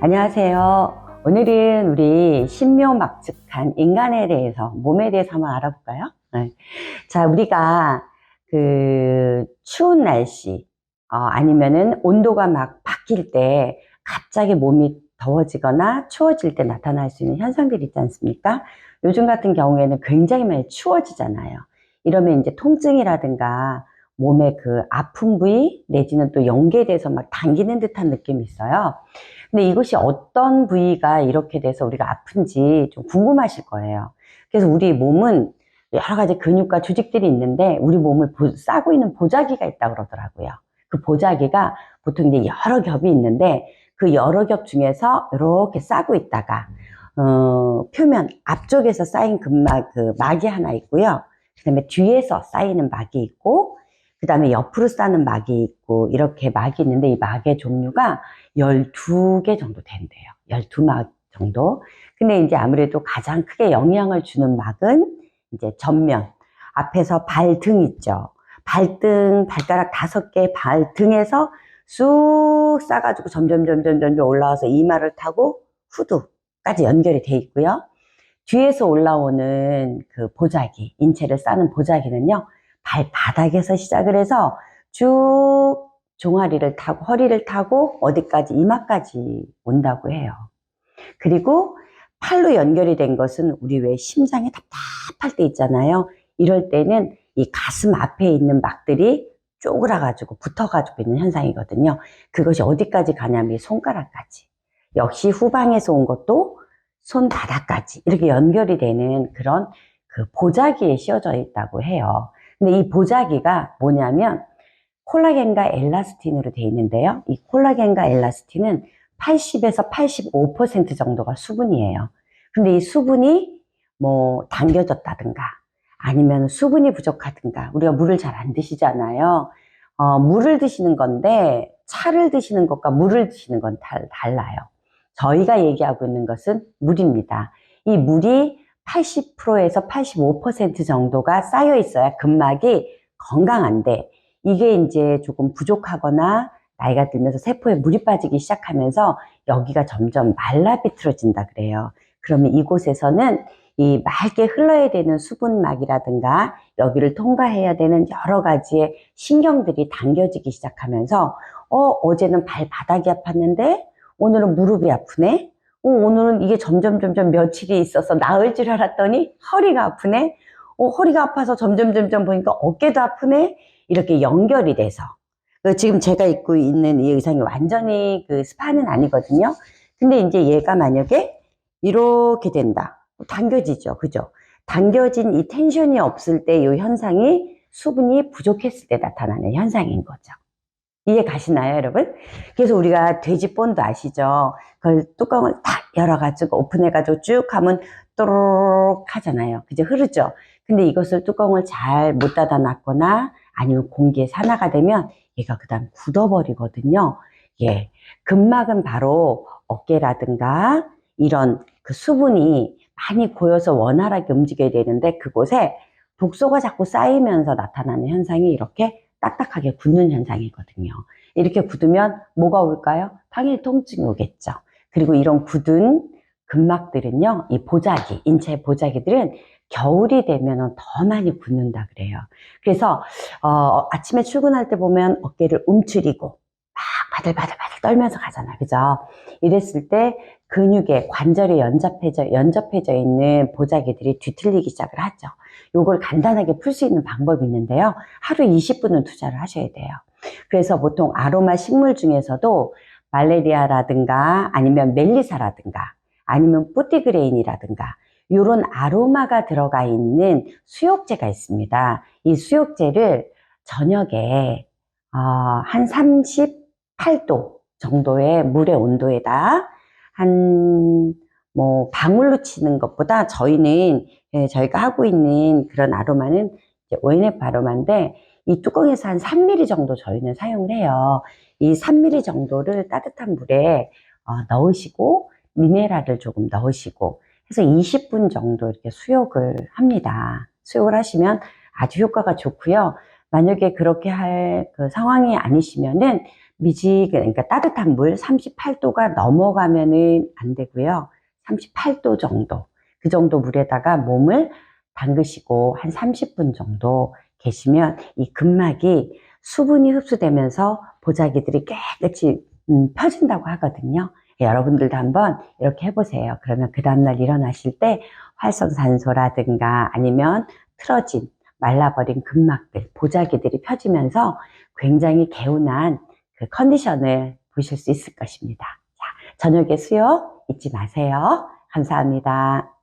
안녕하세요. 오늘은 우리 신묘막측한 인간에 대해서, 몸에 대해서 한번 알아볼까요? 네. 자, 우리가 그 추운 날씨, 어, 아니면은 온도가 막 바뀔 때 갑자기 몸이 더워지거나 추워질 때 나타날 수 있는 현상들이 있지 않습니까? 요즘 같은 경우에는 굉장히 많이 추워지잖아요. 이러면 이제 통증이라든가 몸의 그 아픈 부위 내지는 또 연계돼서 막 당기는 듯한 느낌이 있어요. 근데 이것이 어떤 부위가 이렇게 돼서 우리가 아픈지 좀 궁금하실 거예요. 그래서 우리 몸은 여러 가지 근육과 조직들이 있는데 우리 몸을 보- 싸고 있는 보자기가 있다고 그러더라고요. 그 보자기가 보통 이제 여러 겹이 있는데 그 여러 겹 중에서 이렇게 싸고 있다가 어, 표면 앞쪽에서 쌓인 근막 그 막이 하나 있고요. 그다음에 뒤에서 쌓이는 막이 있고 그 다음에 옆으로 쌓는 막이 있고 이렇게 막이 있는데 이 막의 종류가 12개 정도 된대요. 12막 정도. 근데 이제 아무래도 가장 크게 영향을 주는 막은 이제 전면. 앞에서 발등 있죠. 발등, 발가락 다섯 개 발등에서 쑥 싸가지고 점점, 점점, 점점 올라와서 이마를 타고 후두까지 연결이 돼 있고요. 뒤에서 올라오는 그 보자기, 인체를 싸는 보자기는요, 발바닥에서 시작을 해서 쭉 종아리를 타고, 허리를 타고 어디까지, 이마까지 온다고 해요. 그리고 팔로 연결이 된 것은 우리 왜 심장이 답답할 때 있잖아요. 이럴 때는 이 가슴 앞에 있는 막들이 쪼그라가지고 붙어가지고 있는 현상이거든요. 그것이 어디까지 가냐면 이 손가락까지. 역시 후방에서 온 것도 손바닥까지 이렇게 연결이 되는 그런 그 보자기에 씌워져 있다고 해요. 근데 이 보자기가 뭐냐면 콜라겐과 엘라스틴으로 되어 있는데요. 이 콜라겐과 엘라스틴은 80에서 85% 정도가 수분이에요. 근데 이 수분이 뭐 당겨졌다든가 아니면 수분이 부족하든가 우리가 물을 잘 안 드시잖아요. 어, 물을 드시는 건데 차를 드시는 것과 물을 드시는 건 달, 달라요. 저희가 얘기하고 있는 것은 물입니다. 이 물이 80%에서 85% 정도가 쌓여 있어야 근막이 건강한데 이게 이제 조금 부족하거나 나이가 들면서 세포에 물이 빠지기 시작하면서 여기가 점점 말라 비틀어진다 그래요. 그러면 이곳에서는 이 맑게 흘러야 되는 수분막이라든가 여기를 통과해야 되는 여러 가지의 신경들이 당겨지기 시작하면서 어 어제는 발바닥이 아팠는데 오늘은 무릎이 아프네. 어, 오늘은 이게 점점 점점 며칠이 있어서 나을 줄 알았더니 허리가 아프네. 어, 허리가 아파서 점점 점점 보니까 어깨도 아프네. 이렇게 연결이 돼서 그 지금 제가 입고 있는 이 의상이 완전히 그 스파는 아니거든요. 근데 이제 얘가 만약에 이렇게 된다. 당겨지죠. 그죠? 당겨진 이 텐션이 없을 때 이 현상이 수분이 부족했을 때 나타나는 현상인 거죠. 이해 가시나요, 여러분? 그래서 우리가 돼지본도 아시죠? 그걸 뚜껑을 딱 열어가지고 오픈해가지고 쭉 하면 또르륵 하잖아요. 그죠? 흐르죠? 근데 이것을 뚜껑을 잘 못 닫아 놨거나 아니면 공기에 산화가 되면 얘가 그 다음 굳어버리거든요. 예. 근막은 바로 어깨라든가 이런 그 수분이 많이 고여서 원활하게 움직여야 되는데 그곳에 독소가 자꾸 쌓이면서 나타나는 현상이 이렇게 딱딱하게 굳는 현상이거든요. 이렇게 굳으면 뭐가 올까요? 당연히 통증이 오겠죠. 그리고 이런 굳은 근막들은요, 이 보자기, 인체 보자기들은 겨울이 되면 더 많이 굳는다 그래요. 그래서 어, 아침에 출근할 때 보면 어깨를 움츠리고 막 바들바들바들 떨면서 가잖아요. 그죠? 이랬을 때 근육에 관절에 연접해져, 연접해져 있는 보자기들이 뒤틀리기 시작을 하죠. 요걸 간단하게 풀 수 있는 방법이 있는데요. 하루 20분은 투자를 하셔야 돼요. 그래서 보통 아로마 식물 중에서도 말레리아라든가 아니면 멜리사라든가 아니면 뿌띠그레인이라든가 요런 아로마가 들어가 있는 수욕제가 있습니다. 이 수욕제를 저녁에 어, 한 38도 정도의 물의 온도에다 한 뭐 방울로 치는 것보다 저희는 예, 저희가 하고 있는 그런 아로마는 이제 ONF 아로마인데 이 뚜껑에서 한 3mm 정도 저희는 사용을 해요. 이 3mm 정도를 따뜻한 물에 어, 넣으시고 미네랄을 조금 넣으시고 해서 20분 정도 이렇게 수욕을 합니다. 수욕을 하시면 아주 효과가 좋고요. 만약에 그렇게 할 그 상황이 아니시면은 미지, 그러니까 따뜻한 물 38도가 넘어가면은 안 되고요. 38도 정도. 그 정도 물에다가 몸을 담그시고 한 30분 정도 계시면 이 근막이 수분이 흡수되면서 보자기들이 깨끗이 음, 펴진다고 하거든요. 예, 여러분들도 한번 이렇게 해보세요. 그러면 그 다음날 일어나실 때 활성산소라든가 아니면 틀어진 말라버린 근막들, 보자기들이 펴지면서 굉장히 개운한 그 컨디션을 보실 수 있을 것입니다. 자, 저녁에 수요 잊지 마세요. 감사합니다.